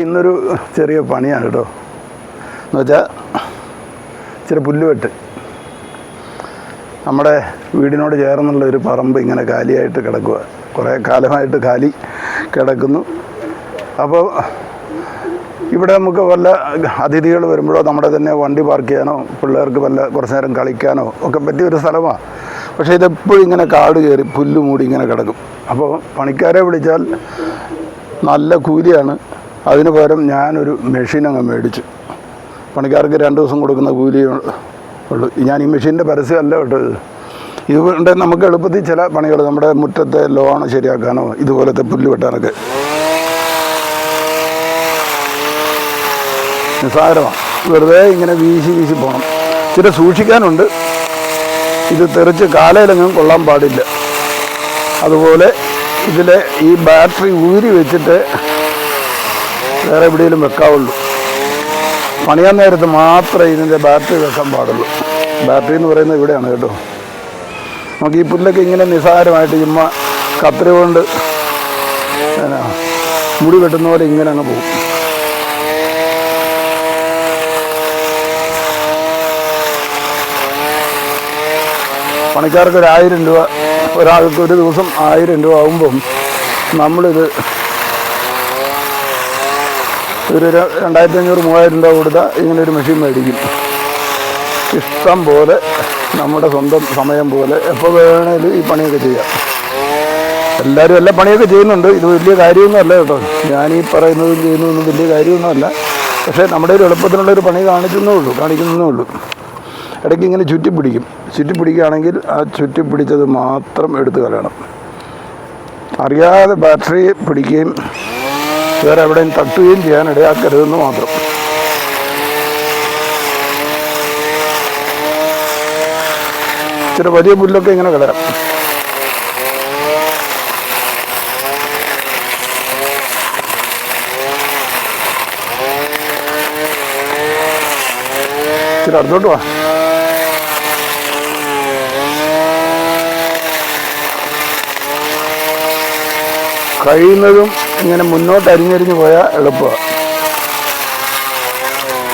ഇന്നൊരു ചെറിയ പണിയാണ് കേട്ടോ. എന്ന് വെച്ചാൽ ഇച്ചിരി പുല്ലുവെട്ട്. നമ്മുടെ വീടിനോട് ചേർന്നുള്ള ഒരു പറമ്പ് ഇങ്ങനെ കാലിയായിട്ട് കിടക്കുക കുറേ കാലമായിട്ട് കാലി കിടക്കുന്നു. അപ്പോൾ ഇവിടെ നമുക്ക് വല്ല അതിഥികൾ വരുമ്പോഴോ നമ്മുടെ തന്നെ വണ്ടി പാർക്ക് ചെയ്യാനോ പിള്ളേർക്ക് വല്ല കുറച്ച് നേരം കളിക്കാനോ ഒക്കെ പറ്റിയ ഒരു സ്ഥലമാണ് പക്ഷേ ഇതെപ്പോഴും ഇങ്ങനെ കാട് കയറി പുല്ല് മൂടി ഇങ്ങനെ കിടക്കും. അപ്പോൾ പണിക്കാരെ വിളിച്ചാൽ നല്ല കൂലിയാണ്. അതിന് പകരം ഞാനൊരു മെഷീൻ അങ്ങ് മേടിച്ചു. പണിക്കാർക്ക് രണ്ട് ദിവസം കൊടുക്കുന്ന കൂലി ഉള്ളൂ. ഞാൻ ഈ മെഷീന്റെ പരസ്യമല്ല കേട്ടോ ഇത്. ഇതുകൊണ്ട് നമുക്ക് എളുപ്പത്തിൽ ചില പണികൾ നമ്മുടെ മുറ്റത്തെ ലോൺ ശരിയാക്കാനോ ഇതുപോലത്തെ പുല്ല് വെട്ടാനൊക്കെ. നിസ്സാരമാണ്. വെറുതെ ഇങ്ങനെ വീശി വീശി പോകണം ചില സൂക്ഷിക്കാനുണ്ട്. ഇത് തെറിച്ച് കാലയിലെങ്ങും കൊള്ളാൻ പാടില്ല. അതുപോലെ ഇതിലെ ഈ ബാറ്ററി ഊരി വെച്ചിട്ട് വേറെ എവിടെയെങ്കിലും വെക്കാവുള്ളൂ. പണിയാൻ നേരത്ത് മാത്രമേ ഇതിന്റെ ബാറ്ററി വെക്കാൻ പാടുള്ളൂ. ബാറ്ററി എന്ന് പറയുന്നത് ഇവിടെയാണ് കേട്ടോ. നമുക്ക് ഈ പുല്ലൊക്കെ ഇങ്ങനെ നിസ്സാരമായിട്ട് ചുമ്മാ കത്തിരി കൊണ്ട് മുടി വെട്ടുന്ന പോലെ ഇങ്ങനെ അങ്ങ് പോകും. പണിക്കാർക്ക് ഒരു ആയിരം രൂപ ഒരാൾക്ക് ഒരു ദിവസം ആയിരം രൂപ ആകുമ്പം നമ്മളിത് ഒരു രണ്ടായിരത്തി അഞ്ഞൂറ് മൂവായിരം രൂപ കൊടുത്താൽ ഇങ്ങനൊരു മെഷീൻ മേടിക്കും. ഇഷ്ടം പോലെ നമ്മുടെ സ്വന്തം സമയം പോലെ എപ്പോൾ വേണേലും ഈ പണിയൊക്കെ ചെയ്യാം. എല്ലാവരും എല്ലാ പണിയൊക്കെ ചെയ്യുന്നുണ്ട്. ഇത് വലിയ കാര്യമൊന്നുമല്ല കേട്ടോ. ഞാൻ ഈ പറയുന്നതും ചെയ്യുന്നതൊന്നും വലിയ കാര്യമൊന്നുമല്ല. പക്ഷേ നമ്മുടെ ഒരു എളുപ്പത്തിനുള്ള ഒരു പണി കാണിക്കുന്നേ ഉള്ളൂ കാണിക്കുന്നേ ഉള്ളൂ. ഇടയ്ക്ക് ഇങ്ങനെ ചുറ്റി പിടിക്കും ചുറ്റി പിടിക്കുകയാണെങ്കിൽ ആ ചുറ്റി പിടിച്ചത് മാത്രം എടുത്ത് കളയണം. അറിയാതെ ബാറ്ററി പിടിക്കുകയും വേറെ എവിടെയും തട്ടുകയും ചെയ്യാൻ ഇടയാക്കരുതെന്ന് മാത്രം. ഇച്ചിരി വലിയ പുല്ലൊക്കെ ഇങ്ങനെ കളയാം ഇച്ചിരി അടുത്തോട്ട് വാ. കഴിയുന്നതും ഇങ്ങനെ മുന്നോട്ട് അരിഞ്ഞരിഞ്ഞ് പോയാൽ എളുപ്പമാണ്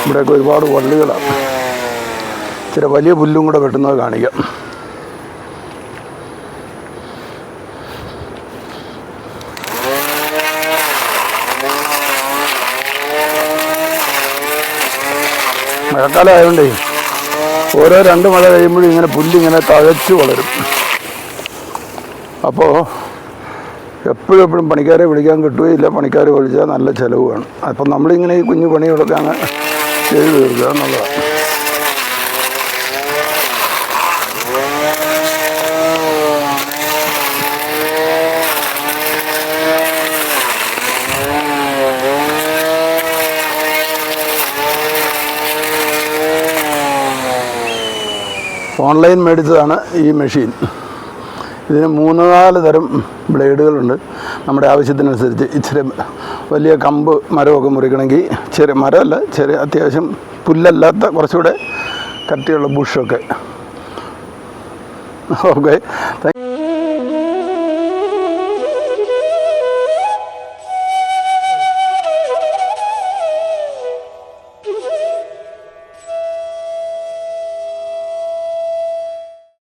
ഇവിടെയൊക്കെ ഒരുപാട് വള്ളികളാണ് ഇച്ചിരി വലിയ പുല്ലും കൂടെ വെട്ടുന്നത് കാണിക്കാം. മഴക്കാലം ആയതുകൊണ്ടേ ഓരോ രണ്ട് മഴ കഴിയുമ്പോഴും ഇങ്ങനെ പുല്ലിങ്ങനെ തഴച്ചു വളരും. അപ്പോൾ എപ്പോഴും എപ്പോഴും പണിക്കാരെ വിളിക്കാൻ കിട്ടുകയില്ല. പണിക്കാർ വിളിച്ചാൽ നല്ല ചിലവുമാണ്. അപ്പം നമ്മളിങ്ങനെ ഈ കുഞ്ഞു പണികളൊക്കെ അങ്ങ് ചെയ്ത് തീർക്കുക എന്നുള്ളതാണ്. ഓൺലൈൻ മേടിച്ചതാണ് ഈ മെഷീൻ. ഇതിന് മൂന്ന് നാല് തരം ബ്ലേഡുകളുണ്ട്. നമ്മുടെ ആവശ്യത്തിനനുസരിച്ച് ഇച്ചിരി വലിയ കമ്പ് മരമൊക്കെ മുറിക്കണമെങ്കിൽ ചെറിയ മരമല്ല ചെറിയ അത്യാവശ്യം പുല്ലല്ലാത്ത കുറച്ചുകൂടെ കട്ടിയുള്ള ബുഷൊക്കെ. ഓക്കെ. താങ്ക്